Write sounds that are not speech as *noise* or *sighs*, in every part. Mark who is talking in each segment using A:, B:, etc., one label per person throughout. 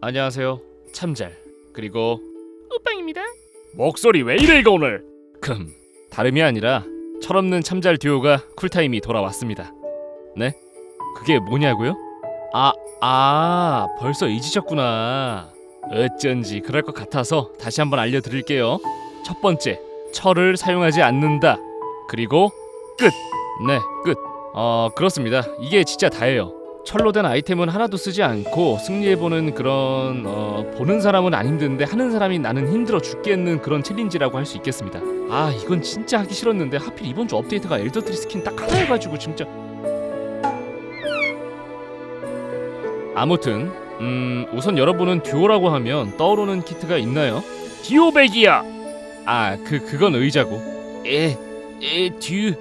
A: 안녕하세요. 참잘 그리고
B: 우빵입니다.
A: 목소리 왜 이래 이거 오늘? 금 다름이 아니라 철없는 참잘 듀오가 쿨타임이 돌아왔습니다. 네? 그게 뭐냐고요? 아, 아, 벌써 잊으셨구나. 어쩐지 그럴 것 같아서 다시 한번 알려드릴게요. 첫 번째, 철을 사용하지 않는다. 그리고 끝. 네, 끝. 어, 그렇습니다. 이게 진짜 다예요. 철로 된 아이템은 하나도 쓰지 않고 승리해보는 그런 어, 보는 사람은 안 힘든데 하는 사람이 나는 힘들어 죽겠는 그런 챌린지라고 할 수 있겠습니다. 아 이건 진짜 하기 싫었는데 하필 이번 주 업데이트가 엘더트리 스킨 딱 하나 해가지고 진짜 아무튼 음 우선 여러분은 듀오라고 하면 떠오르는 키트가 있나요? 듀오백이야. 아 그 그건 의자고. 에에 듀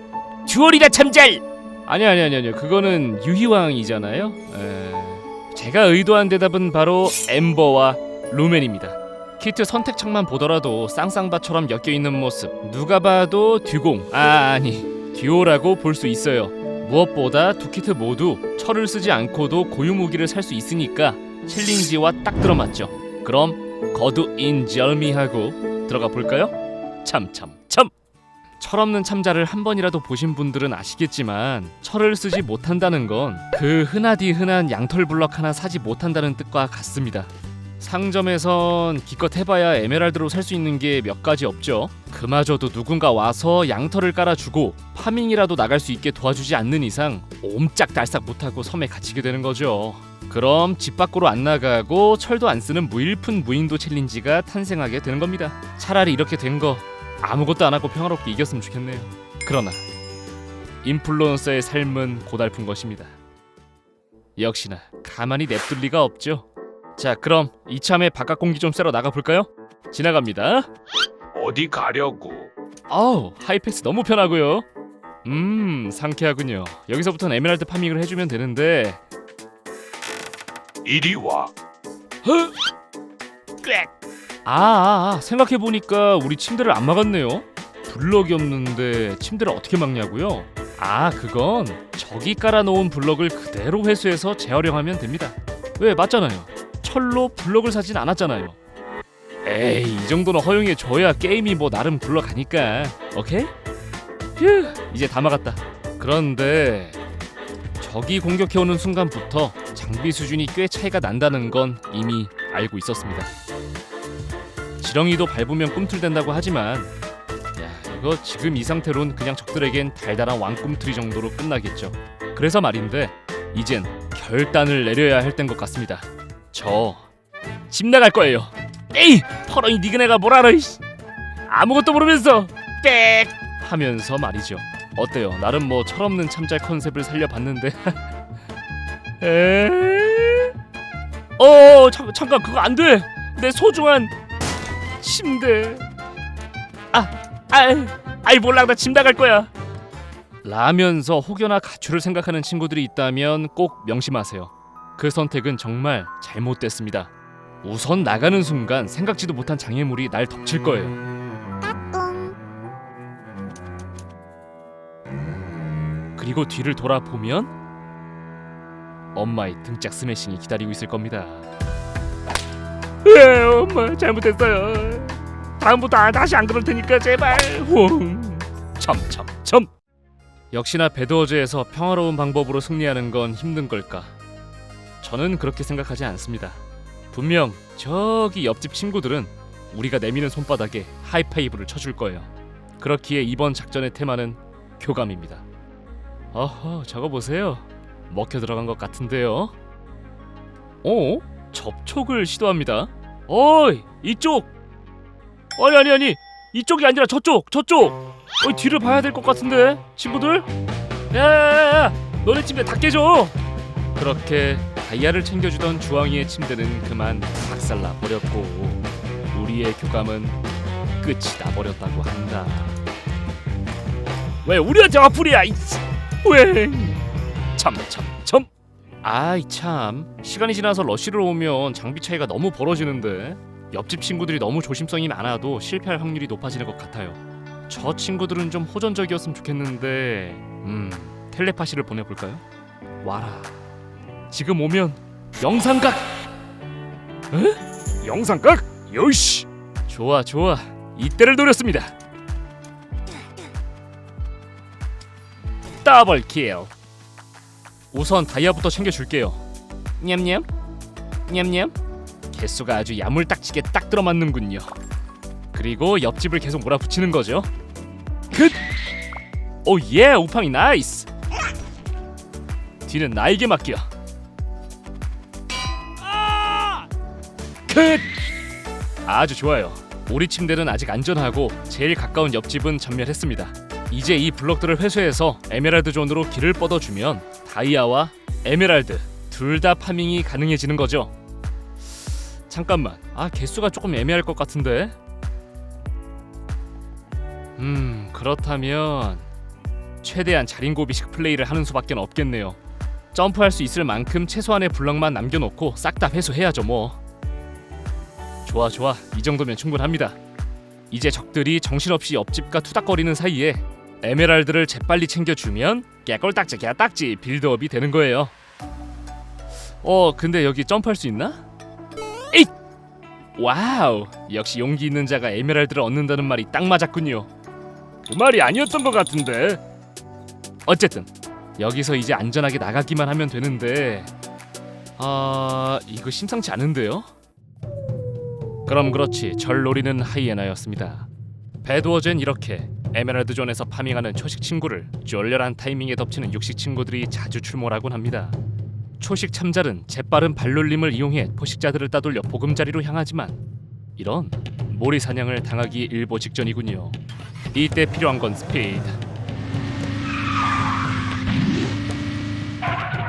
A: 듀얼이다 참잘. 아니 아니 아니 아니요 그거는 유희왕이잖아요. 에, 제가 의도한 대답은 바로 엠버와 루멘입니다. 키트 선택창만 보더라도 쌍쌍바처럼 엮여 있는 모습 누가 봐도 듀공 아 아니 듀오라고 볼 수 있어요. 무엇보다 두 키트 모두 철을 쓰지 않고도 고유 무기를 살 수 있으니까 챌린지와 딱 들어맞죠. 그럼 거두인 절미하고 들어가 볼까요? 참참 참. 철없는 참자를 한 번이라도 보신 분들은 아시겠지만 철을 쓰지 못한다는 건 그 흔하디 흔한 양털 블럭 하나 사지 못한다는 뜻과 같습니다. 상점에선 기껏 해봐야 에메랄드로 살 수 있는 게 몇 가지 없죠. 그마저도 누군가 와서 양털을 깔아주고 파밍이라도 나갈 수 있게 도와주지 않는 이상 옴짝달싹 못하고 섬에 갇히게 되는 거죠. 그럼 집 밖으로 안 나가고 철도 안 쓰는 무일푼 무인도 챌린지가 탄생하게 되는 겁니다. 차라리 이렇게 된 거 아무것도 안 하고 평화롭게 이겼으면 좋겠네요. 그러나 인플루언서의 삶은 고달픈 것입니다. 역시나 가만히 냅둘 리가 없죠. 자, 그럼 이참에 바깥 공기 좀 쐬러 나가 볼까요? 지나갑니다.
C: 어디 가려고?
A: 아우, 하이패스 너무 편하고요. 음, 상쾌하군요. 여기서부터는 에메랄드 파밍을 해주면 되는데
C: 이리 와.
A: 아, 아, 아 생각해 보니까 우리 침대를 안 막았네요. 블럭이 없는데 침대를 어떻게 막냐고요? 아, 그건 저기 깔아놓은 블럭을 그대로 회수해서 재활용하면 됩니다. 왜 맞잖아요. 철로 블럭을 사진 않았잖아요. 에이, 이 정도는 허용해 줘야 게임이 뭐 나름 굴러가니까. 오케이? 휴, 이제 다 막았다. 그런데 적이 공격해오는 순간부터 장비 수준이 꽤 차이가 난다는 건 이미 알고 있었습니다. 지렁이도 밟으면 꿈틀댄다고 하지만 야 이거 지금 이 상태론 그냥 적들에겐 달달한 왕꿈틀이 정도로 끝나겠죠. 그래서 말인데 이젠 결단을 내려야 할 땐 것 같습니다. 저 집 나갈 거예요. 에이 퍼렁이 니그네가 뭘 알아 이씨. 아무것도 모르면서 빽 하면서 말이죠. 어때요? 나름 뭐 철없는 참잘 컨셉을 살려봤는데 *laughs* 에? 어 잠, 잠깐 그거 안 돼. 내 소중한 침대. 아, 아, 아이 몰라 나 집 나갈 거야. 라면서 혹여나 가출을 생각하는 친구들이 있다면 꼭 명심하세요. 그 선택은 정말 잘못됐습니다. 우선 나가는 순간 생각지도 못한 장애물이 날 덮칠 거예요. 그리고 뒤를 돌아보면 엄마의 등짝 스매싱이 기다리고 있을 겁니다. 에, 엄마 잘못했어요. 다음부터 아- 다시 안 그럴 테니까 제발. 홍. 참참참. 역시나 배드워즈에서 평화로운 방법으로 승리하는 건 힘든 걸까? 저는 그렇게 생각하지 않습니다. 분명 저기 옆집 친구들은 우리가 내미는 손바닥에 하이파이브를 쳐줄 거예요. 그렇기에 이번 작전의 테마는 교감입니다. 어허, 저거 보세요. 먹혀 들어간 것 같은데요. 어? 접촉을 시도합니다. 어이, 이쪽. 아니 아니 아니, 이쪽이 아니라 저쪽, 저쪽. 어이 뒤를 봐야 될 것 같은데, 친구들. 야야야야, 너네 침대 다 깨져. 그렇게 다이아를 챙겨주던 주황이의 침대는 그만 박살나 버렸고 우리의 교감은 끝이 나 버렸다고 한다. 왜 우리한테 화풀이야? 이씨. 왜? 참참참. 아이 참 시간이 지나서 러쉬를 오면 장비 차이가 너무 벌어지는데 옆집 친구들이 너무 조심성이 많아도 실패할 확률이 높아지는 것 같아요. 저 친구들은 좀 호전적이었으면 좋겠는데 음 텔레파시를 보내볼까요? 와라. 지금 오면 영상각! 영상각? 요시 좋아 좋아. 이때를 노렸습니다. 더블 킬. 우선 다이아부터 챙겨줄게요. 냠냠? 냠냠 개수가 아주 야물딱지게 딱 들어맞는군요 그리고 옆집을 계속 몰아붙이는 거죠 긋! 오예 우팡이 나이스 뒤는 나에게 맡겨 끝! 아주 좋아요. 우리 침대는 아직 안전하고 제일 가까운 옆집은 전멸했습니다. 이제 이 블럭들을 회수해서 에메랄드 존으로 길을 뻗어주면 다이아와 에메랄드 둘 다 파밍이 가능해지는 거죠. 잠깐만, 아 개수가 조금 애매할 것 같은데. 음 그렇다면 최대한 자린고비식 플레이를 하는 수밖에 없겠네요. 점프할 수 있을 만큼 최소한의 블럭만 남겨놓고 싹 다 회수해야죠 뭐. 좋아 좋아 이 정도면 충분합니다. 이제 적들이 정신없이 옆집과 투닥거리는 사이에 에메랄드를 재빨리 챙겨주면 깨꼴딱지 개딱지 빌드업이 되는 거예요. 어 근데 여기 점프할 수 있나? 와우 역시 용기 있는 자가 에메랄드를 얻는다는 말이 딱 맞았군요. 그 말이 아니었던 것 같은데. 어쨌든 여기서 이제 안전하게 나가기만 하면 되는데 아 이거 심상치 않은데요? 그럼 그렇지 절 노리는 하이에나였습니다. 배드워젠 이렇게 에메랄드 존에서 파밍하는 초식 친구를 쫄렬한 타이밍에 덮치는 육식 친구들이 자주 출몰하곤 합니다. 초식 참잘은 재빠른 발놀림을 이용해 포식자들을 따돌려 보금자리로 향하지만 이런 모리 사냥을 당하기 일보 직전이군요. 이때 필요한 건 스피드.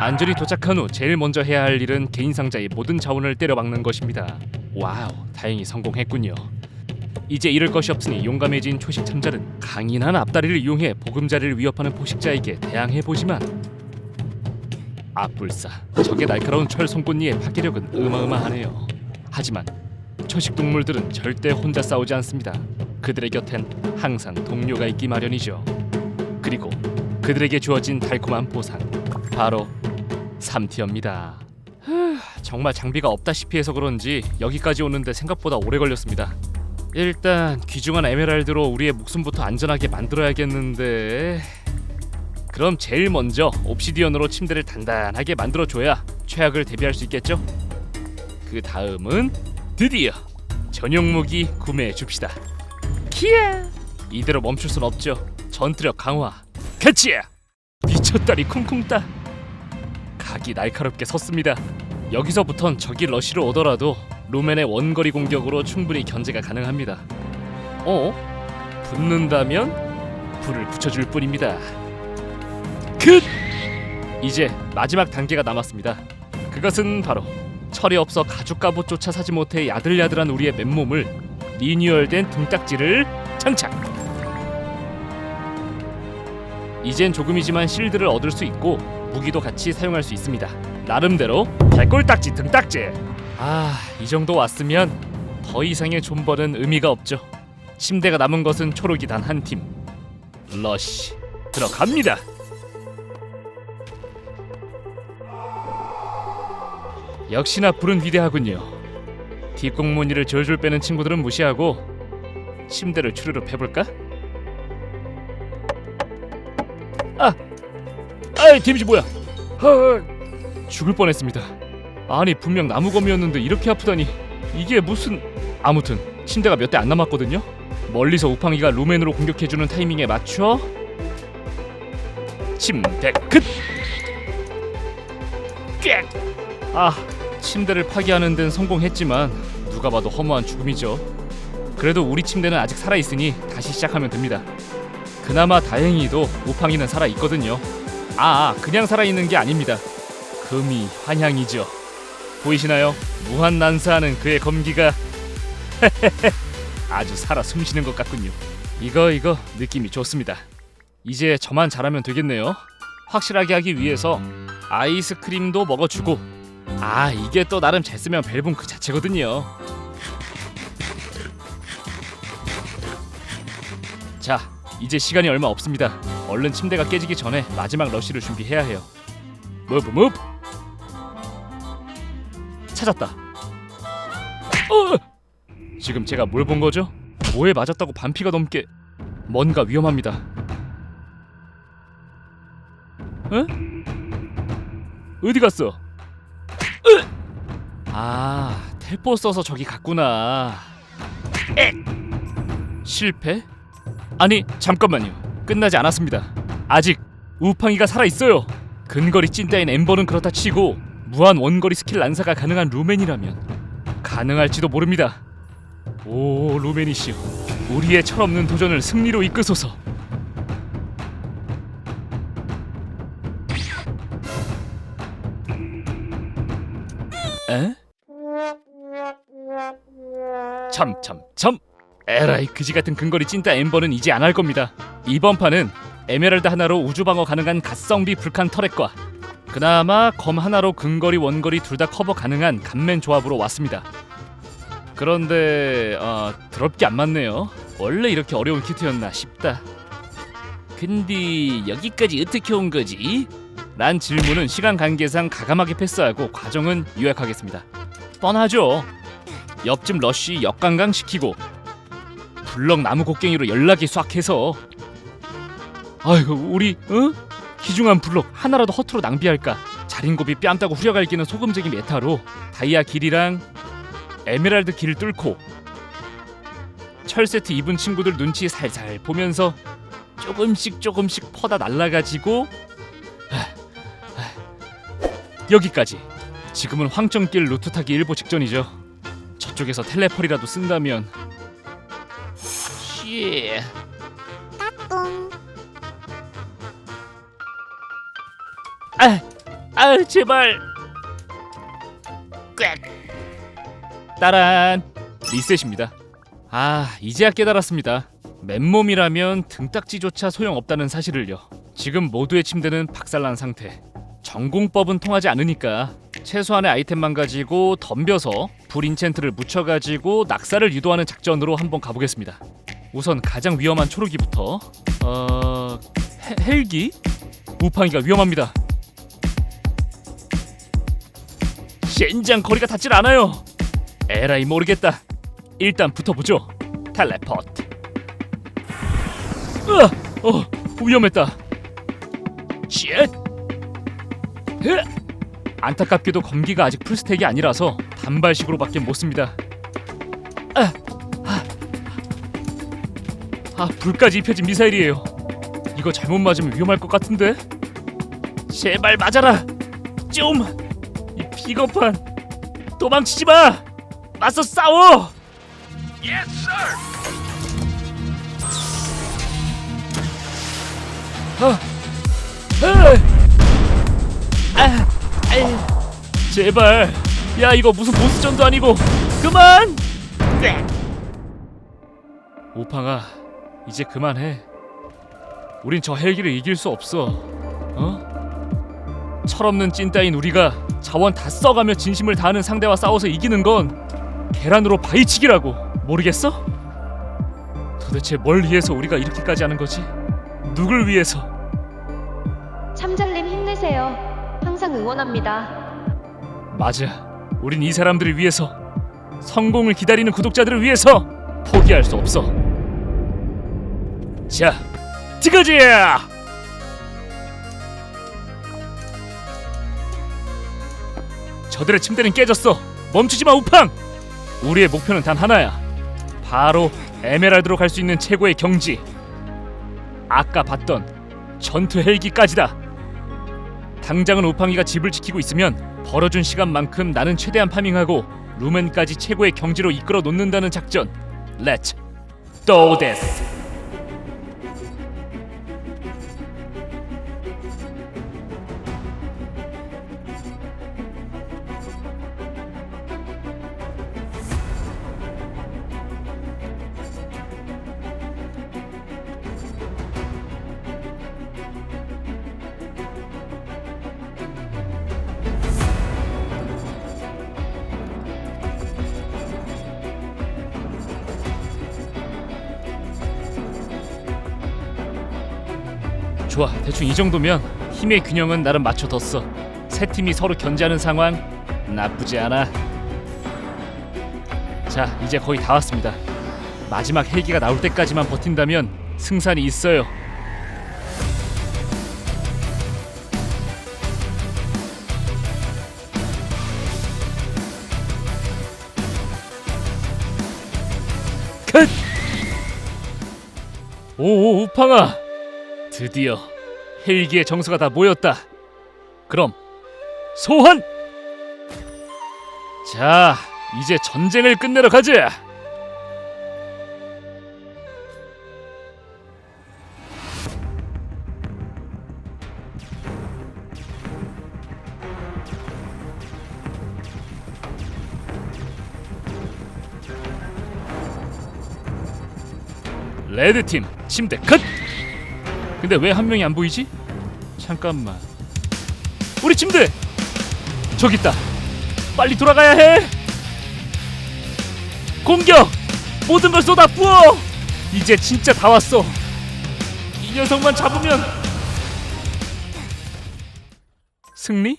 A: 안전히 도착한 후 제일 먼저 해야 할 일은 개인 상자의 모든 자원을 때려박는 것입니다. 와우, 다행히 성공했군요. 이제 잃을 것이 없으니 용감해진 초식 참자는 강인한 앞다리를 이용해 보금자리를 위협하는 포식자에게 대항해 보지만 아뿔싸 적의 날카로운 철 송곳니의 파괴력은 어마어마하네요. 하지만 초식 동물들은 절대 혼자 싸우지 않습니다. 그들의 곁엔 항상 동료가 있기 마련이죠. 그리고 그들에게 주어진 달콤한 보상 바로 3티어입니다. *sighs* 정말 장비가 없다시피 해서 그런지 여기까지 오는데 생각보다 오래 걸렸습니다. 일단 귀중한 에메랄드로 우리의 목숨부터 안전하게 만들어야겠는데 그럼 제일 먼저 옵시디언으로 침대를 단단하게 만들어줘야 최악을 대비할 수 있겠죠? 그 다음은 드디어 전용 무기 구매해 줍시다. 키야 이대로 멈출 순 없죠. 전투력 강화. 같이 미쳤다리 쿵쿵 따. 각이 날카롭게 섰습니다. 여기서부턴 적이 러시로 오더라도 루멘의 원거리 공격으로 충분히 견제가 가능합니다. 어? 붙는다면 불을 붙여줄 뿐입니다. 끝! 이제 마지막 단계가 남았습니다. 그것은 바로 철이 없어 가죽 갑옷조차 사지 못해 야들야들한 우리의 맨몸을 리뉴얼된 등딱지를 장착. 이젠 조금이지만 실드를 얻을 수 있고 무기도 같이 사용할 수 있습니다. 나름대로 개꼴딱지 등딱지. 아, 이 정도 왔으면 더 이상의 존버는 의미가 없죠. 침대가 남은 것은 초록이 단 한 팀. 러시 들어갑니다. 역시나 불은 위대하군요. 뒷공무니를 졸졸 빼는 친구들은 무시하고 침대를 추르륵 해볼까? 아, 아이 데미지 뭐야? 아, 죽을 뻔했습니다. 아니 분명 나무검이었는데 이렇게 아프다니 이게 무슨? 아무튼 침대가 몇 대 안 남았거든요. 멀리서 우팡이가 루멘으로 공격해주는 타이밍에 맞춰 침대 끝. 꽥. 아 침대를 파괴하는 데는 성공했지만 누가 봐도 허무한 죽음이죠. 그래도 우리 침대는 아직 살아 있으니 다시 시작하면 됩니다. 그나마 다행히도 우팡이는 살아 있거든요. 아, 그냥 살아 있는 게 아닙니다. 금이 환향이죠. 보이시나요? 무한 난사하는 그의 검기가 *laughs* 아주 살아 숨쉬는 것 같군요. 이거 이거 느낌이 좋습니다. 이제 저만 잘하면 되겠네요. 확실하게 하기 위해서 아이스크림도 먹어주고 아 이게 또 나름 잘 쓰면 벨붕 그 자체거든요. 자 이제 시간이 얼마 없습니다. 얼른 침대가 깨지기 전에 마지막 러쉬를 준비해야 해요. 무브 무브 찾았다. 어! 지금 제가 뭘 본 거죠? 뭐에 맞았다고 반피가 넘게 뭔가 위험합니다. 에? 어디 갔어? 으! 아, 텔포 써서 저기 갔구나. 에! 실패? 아니, 잠깐만요. 끝나지 않았습니다. 아직 우팡이가 살아 있어요. 근거리 찐따인 엠버는 그렇다 치고 무한 원거리 스킬 난사가 가능한 루멘이라면 가능할지도 모릅니다. 오, 루멘이시여. 우리의 철없는 도전을 승리로 이끄소서. 에? 참, 참, 참. 에라이 그지 같은 근거리 찐따 엠버는 이제 안 할 겁니다. 이번 판은 에메랄드 하나로 우주 방어 가능한 갓성비 불칸 터렛과 그나마 검 하나로 근거리 원거리 둘 다 커버 가능한 감맨 조합으로 왔습니다. 그런데 어, 더럽게 안 맞네요. 원래 이렇게 어려운 키트였나 싶다. 근데 여기까지 어떻게 온 거지? 란 질문은 시간 관계상 가감하게 패스하고 과정은 요약하겠습니다. 뻔하죠. 옆집 러쉬 역관광 시키고 블럭 나무 곡괭이로 연락이 싹 해서 아이고 우리 어? 귀중한 블럭 하나라도 허투루 낭비할까? 자린고비 뺨 따고 후려갈기는 소금쟁이 메타로 다이아 길이랑 에메랄드 길을 뚫고 철 세트 입은 친구들 눈치 살살 보면서 조금씩 조금씩 퍼다 날라가지고 여기까지. 지금은 황천길 루트 타기 일보 직전이죠 저쪽에서 텔레펄이라도 쓴다면. 씨. 아, 아 제발. 꽥. 따란. 리셋입니다. 아 이제야 깨달았습니다. 맨몸이라면 등딱지조차 소용없다는 사실을요. 지금 모두의 침대는 박살난 상태. 전공법은 통하지 않으니까 최소한의 아이템만 가지고 덤벼서 불 인챈트를 묻혀가지고 낙사를 유도하는 작전으로 한번 가보겠습니다 우선 가장 위험한 초록이부터 어... 헬- 헬기? 우팡이가 위험합니다 젠장 거리가 닿질 않아요. 에라이 모르겠다. 일단 붙어보죠. 텔레포트. 으아, 어, 위험했다. 쉣. 으, 안타깝게도 검기가 아직 풀스택이 아니라서 단발식으로밖에 못 씁니다. 아, 아, 아, 불까지 입혀진 미사일이에요. 이거 잘못 맞으면 위험할 것 같은데. 제발 맞아라. 좀. 이 비겁한 도망치지 마 맞서 싸워
C: Yes, sir.
A: 아, 에이. 아, 에이. 제발 야 이거 무슨 보스전도 아니고 그만 네. 오팡아 이제 그만해 우린 저 헬기를 이길 수 없어 어? 철없는 찐따인 우리가 자원 다 써가며 진심을 다하는 상대와 싸워서 이기는 건 계란으로 바위치기라고 모르겠어? 도대체 뭘 위해서 우리가 이렇게까지 하는 거지? 누굴 위해서?
B: 참잘님 힘내세요. 항상 응원합니다.
A: 맞아. 우린 이 사람들을 위해서 성공을 기다리는 구독자들을 위해서 포기할 수 없어. 자, 지거지! 저들의 침대는 깨졌어. 멈추지 마, 우팡! 우리의 목표는 단 하나야. 바로 에메랄드로 갈 수 있는 최고의 경지. 아까 봤던 전투 헬기까지다. 당장은 우팡이가 집을 지키고 있으면 벌어준 시간만큼 나는 최대한 파밍하고 루멘까지 최고의 경지로 이끌어 놓는다는 작전. 렛츠 도 좋아, 대충 이 정도면 힘의 균형은 나름 맞춰뒀어. 세 팀이 서로 견제하는 상황 나쁘지 않아. 자, 이제 거의 다 왔습니다. 마지막 헬기가 나올 때까지만 버틴다면 승산이 있어요. 컷! 오, 우팡아! 드디어 헬기의 정수가 다 모였다. 그럼 소환! 자, 이제 전쟁을 끝내러 가자. 레드 팀 침대 컷. 근데 왜 한 명이 안 보이지? 잠깐만. 우리 침대 저기 있다. 빨리 돌아가야 해. 공격! 모든 걸 쏟아 부어! 이제 진짜 다 왔어. 이 녀석만 잡으면 승리?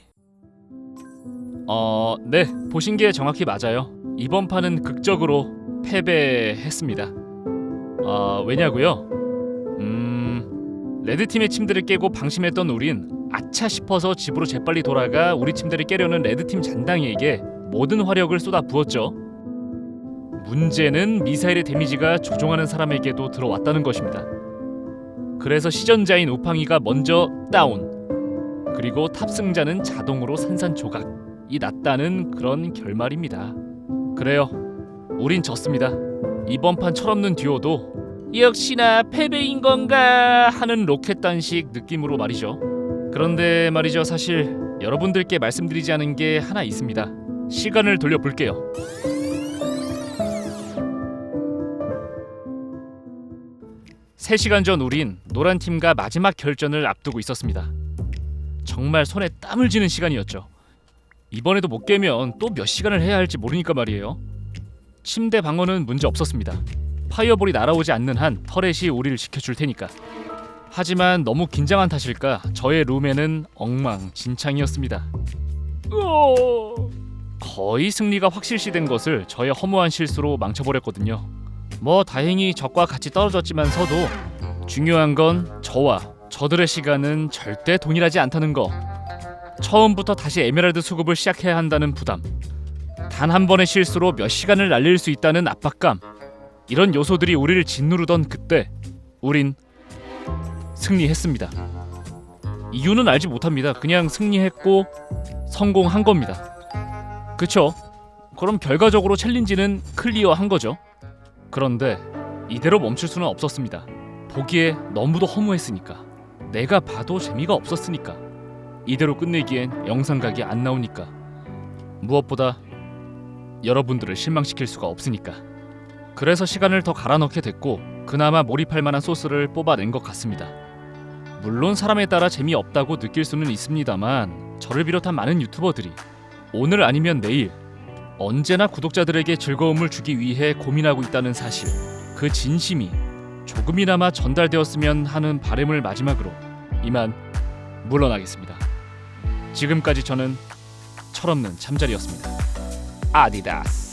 A: 어, 네. 보신 게 정확히 맞아요. 이번 판은 극적으로 패배했습니다. 어, 왜냐고요? 음, 레드 팀의 침대를 깨고 방심했던 우린 아차 싶어서 집으로 재빨리 돌아가 우리 침대를 깨려는 레드 팀 잔당이에게 모든 화력을 쏟아 부었죠. 문제는 미사일의 데미지가 조종하는 사람에게도 들어왔다는 것입니다. 그래서 시전자인 우팡이가 먼저 다운. 그리고 탑승자는 자동으로 산산조각이 났다는 그런 결말입니다. 그래요. 우린 졌습니다. 이번 판 철없는 듀오도 역시나 패배인 건가 하는 로켓단식 느낌으로 말이죠. 그런데 말이죠. 사실 여러분들께 말씀드리지 않은 게 하나 있습니다. 시간을 돌려볼게요. 세시간전 우린 노란 팀과 마지막 결전을 앞두고 있었습니다. 정말 손에 땀을 쥐는 시간이었죠. 이번에도 못 깨면 또 몇 시간을 해야 할지 모르니까 말이에요. 침대 방어는 문제 없었습니다. 파이어볼이 날아오지 않는 한 터렛이 우리를 지켜줄 테니까. 하지만 너무 긴장한 탓일까 저의 룸에는 엉망진창이었습니다. 거의 승리가 확실시된 것을 저의 허무한 실수로 망쳐버렸거든요. 뭐 다행히 적과 같이 떨어졌지만서도 중요한 건 저와 저들의 시간은 절대 동일하지 않다는 거. 처음부터 다시 에메랄드 수급을 시작해야 한다는 부담. 단 한 번의 실수로 몇 시간을 날릴 수 있다는 압박감. 이런 요소들이 우리를 짓누르던 그때 우린 승리했습니다. 이유는 알지 못합니다. 그냥 승리했고 성공한 겁니다. 그쵸? 그럼 결과적으로 챌린지는 클리어한 거죠. 그런데 이대로 멈출 수는 없었습니다. 보기에 너무도 허무했으니까. 내가 봐도 재미가 없었으니까. 이대로 끝내기엔 영상각이 안 나오니까. 무엇보다 여러분들을 실망시킬 수가 없으니까. 그래서 시간을 더 갈아 넣게 됐고 그나마 몰입할 만한 소스를 뽑아낸 것 같습니다. 물론 사람에 따라 재미없다고 느낄 수는 있습니다만 저를 비롯한 많은 유튜버들이 오늘 아니면 내일 언제나 구독자들에게 즐거움을 주기 위해 고민하고 있다는 사실 그 진심이 조금이나마 전달되었으면 하는 바람을 마지막으로 이만 물러나겠습니다. 지금까지 저는 철없는 잠자리였습니다. 아디다스